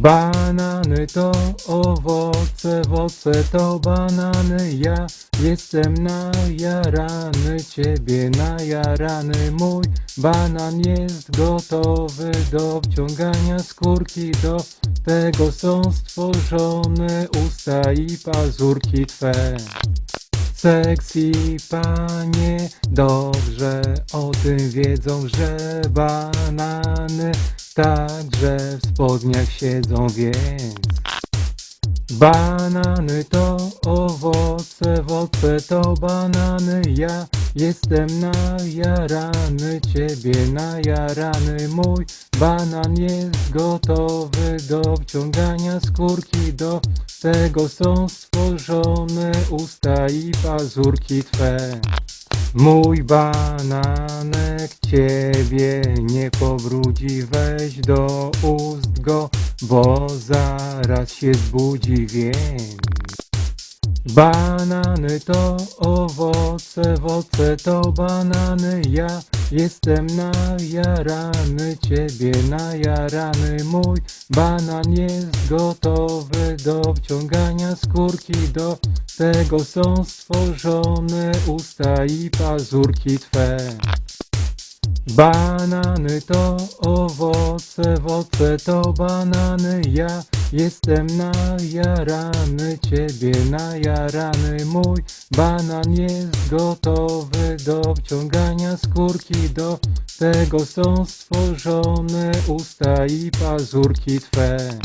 Banany to owoce, owoce to banany, ja jestem najarany, ciebie najarany, mój banan jest gotowy do obciągania skórki, do tego są stworzone usta i pazurki twe. Sexy panie dobrze o tym wiedzą, że banany także w spodniach siedzą, więc Banany to owoce, owoce to banany, ja jestem najarany, ciebie najarany, mój banan jest gotowy do obciągania skórki, do tego są stworzone usta i pazurki twe. Mój bananek ciebie nie pobrudzi, weź do ust go, bo zaraz się zbudzi, więc Banany to owoce, owoce to banany, ja jestem najarany, ciebie najarany, mój banan jest gotowy do obciągania skórki, do tego są stworzone usta i pazurki twe. Banany to owoce, owoce to banany, ja jestem najarany, ciebie najarany, mój banan jest gotowy do obciągania skórki, do tego są stworzone usta i pazurki twe.